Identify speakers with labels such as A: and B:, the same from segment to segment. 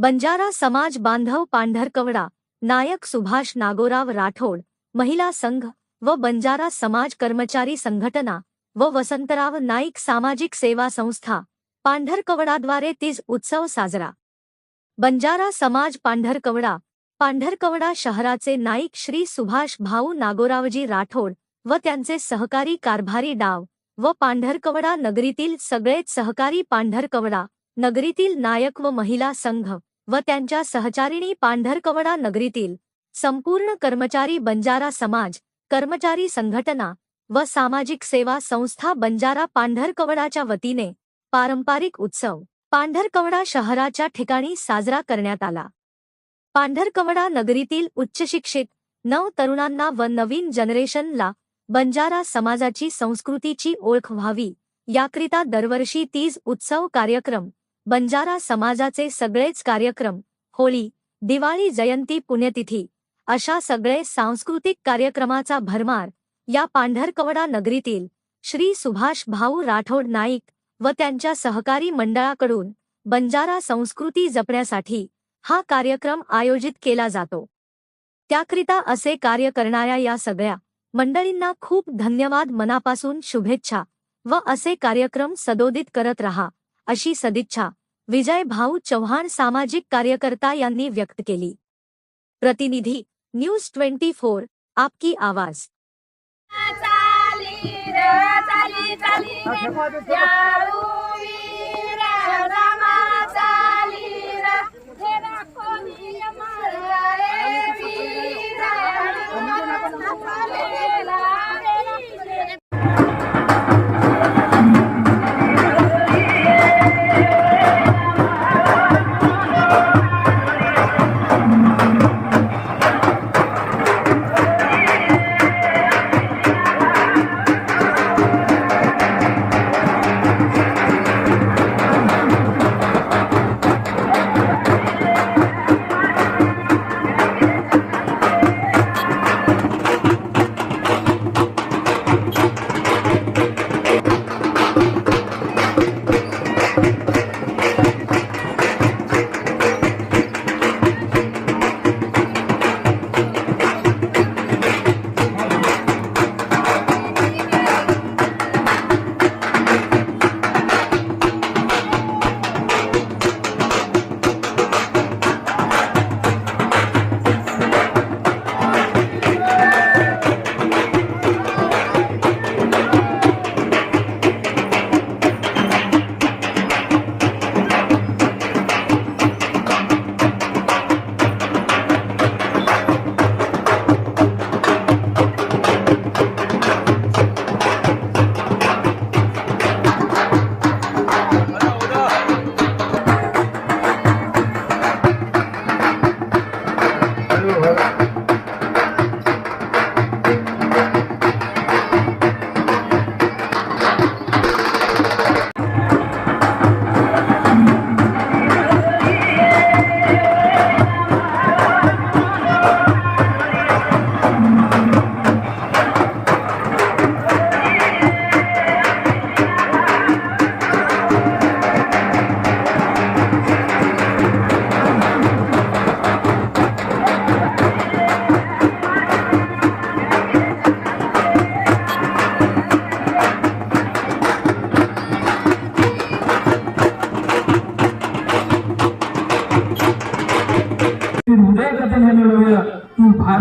A: बंजारा समाज बांधव पांढरकवडा नायक सुभाष नागोराव राठोड महिला संघ व बंजारा समाज कर्मचारी संघटना व वसंतराव नाईक सामाजिक सेवा संस्था पांढरकवडाद्वारे तीज उत्सव साजरा. बंजारा समाज पांढरकवडा पांढरकवडा शहराचे नाईक श्री सुभाष भाऊ नागोरावजी राठोड व त्यांचे सहकारी कारभारी डाव व पांढरकवडा नगरीतील सगळेच सहकारी पांढरकवडा नगरीतील नायक व महिला संघ. व त्यांच्या सहचारिणी पांढरकवडा नगरीतील संपूर्ण कर्मचारी बंजारा समाज कर्मचारी संघटना व सामाजिक सेवा संस्था बंजारा पांढरकवडाच्या वतीने पारंपरिक उत्सव पांढरकवडा शहराच्या ठिकाणी साजरा करण्यात आला. पांढरकवडा नगरीतील उच्चशिक्षित नव तरुणांना व नवीन जनरेशनला बंजारा समाजाची संस्कृतीची ओळख व्हावी याकरिता दरवर्षी तीज उत्सव कार्यक्रम बंजारा समाजाचे सगळेच कार्यक्रम होळी दिवाळी जयंती पुण्यतिथी अशा सगळे सांस्कृतिक कार्यक्रमाचा भरमार या पांढरकवडा नगरीतील श्री सुभाष भाऊ राठोड नाईक व त्यांच्या सहकारी मंडळाकडून बंजारा संस्कृती जपण्यासाठी हा कार्यक्रम आयोजित केला जातो. त्याकरिता असे कार्य करणाऱ्या या सगळ्या मंडळींना खूप धन्यवाद मनापासून शुभेच्छा व असे कार्यक्रम सदोदित करत रहा. अशी सदिच्छा. विजय भाऊ चव्हाण सामाजिक कार्यकर्ता यांनी व्यक्त केली. प्रतिनिधी न्यूज़ ट्वेंटी फोर आपकी आवाज़.
B: चाली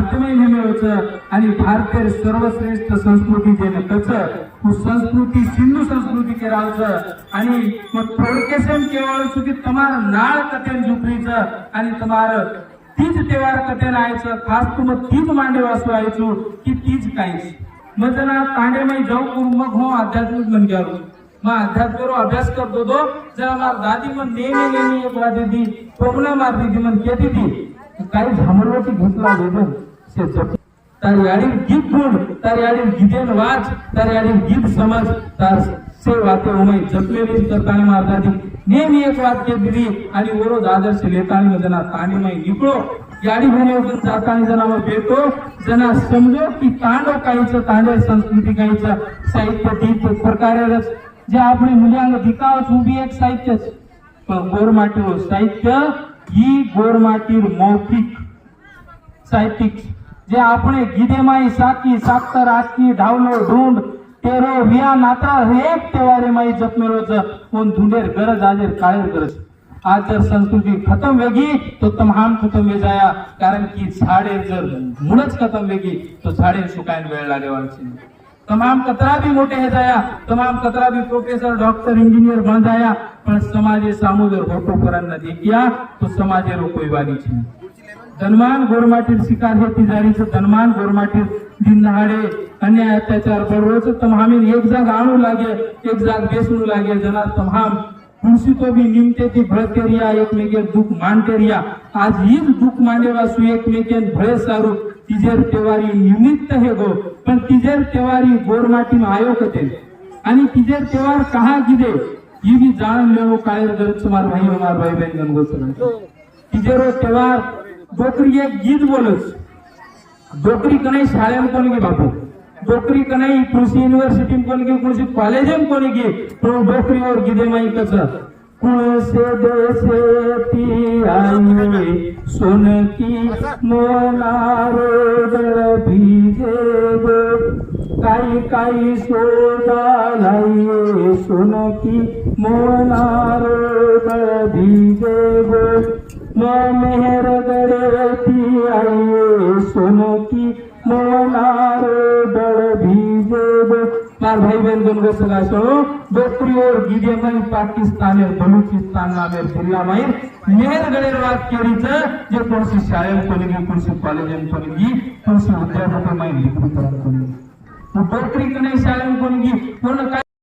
C: वाङ्मय निमेळचं आणि भारतीय सर्वश्रेष्ठ संस्कृती जे नकचं संस्कृती सिंधू संस्कृती के रावचं आणि मग प्रोडकेशन केवळ चुकी तुम्हाला नाळ कथेन झुपरीचं आणि तुम्हार तीच तेवार कथेन आयचं. खास तुम तीच मांडे वाचू आयचो की तीच काहीच. मग जना तांडेमय जाऊ करू मग हो आध्यात्मिक मन घ्या मग अध्यात्म अभ्यास करतो तो. जरा मार दादी मन नेहमी नेहमी एक राहते ती कोकणा मार दिदी मन केती ती काही झामरवटी घेतला से जप तार याडी गीत गुण तार याडी गीतेन वाच तार याडी गीत समज तार से वाते उमय जपलेली तर ताणी मारता ती नेहमी एक वाक्य दिली आणि वरोज आदर्श लेतानी मग जना ताणीमय निकळो याडी घेण्यावरून जातानी जना मग भेटो जना समजो की तांडव काहीच तांडव संस्कृती काहीच साहित्य तीच प्रकारे जे આપણે મૂલ્યાંગ દિખાવ છું બી એક સાહિત્ય છે પણ ગોર માટે સાહિત્ય ही गोरमाटीर मौखिक साहित्यिक જે આપણે ગીધેમાંય સાકી સાતર આટકી ઢાવલો ઢૂંઢ તેરો વિયા નાત્રા એક તહેવારેમાં જપમેલો છે ઓન ધૂંઢેર ગરજ આજે કાયર ગરજ આ જર સંસ્કૃતિ ખતમ વેગી તો તમામ ખતમ વેજાયા કારણ की झाडे जर मूळच खतम वेगी तो झाडे सुकायला वेळ लागेवान છે તમામ કતરા બી મોટે હેજાયા તમામ કતરા બી પ્રોફેસર ડોક્ટર એન્જિનિયર બંધાયા પણ સમાજે સામુદર ખોટું કરણ નથી ગયા તો સમાજે રોકવાની છે धनमान गोरमाटीर शिकार हे तिजारीचं धनमान गोरमाटीर दिनहाडे. अन्याय अत्याचार बरोच तमहामीन एक जाग आणू लागे एक जाग बेसू लागे. जना तमाम खुर्शी तो भी निमते ती भळ करिया एकमेके दुःख मान करिया आज हीच दुःख मांडेवा सु एकमेके भळे सारू. तिजेर तेवारी निमित्त हे गो पण तिजेर तेवारी गोरमाटीम आयो कते आणि तिजेर तेवार कहा गिदे? ही बी जाण लेवो काय गरज तुम्हाला भाई हमार भाई बहन गंगोत्र तिजेरो तेवार जोकरी एक गीत बोलस जोकरी कनाई शाळेम कोणी गे बापू? डोकरी कनाई कृषी युनिव्हर्सिटी कोणी गे कृषी कॉलेजेम कोणी गे? पण डोकरीवर गीते माई कस? कुण से देसे ती आई की मोनारो भीजे काही काही सोडालाये सोन की मोनारो जळ भीजे गो. मेहर पाकिस्तान बलुचिस्तान नामेर जिल्हा माहीर मेहर गडेर वाद केरीच जे कोणसी शाळेत कोणी कोणसी कॉलेजेत कोणी कोणसी विद्यापीठ माहीर लिखून कोणी डोकरी कने शाळेत कोणी कोण काय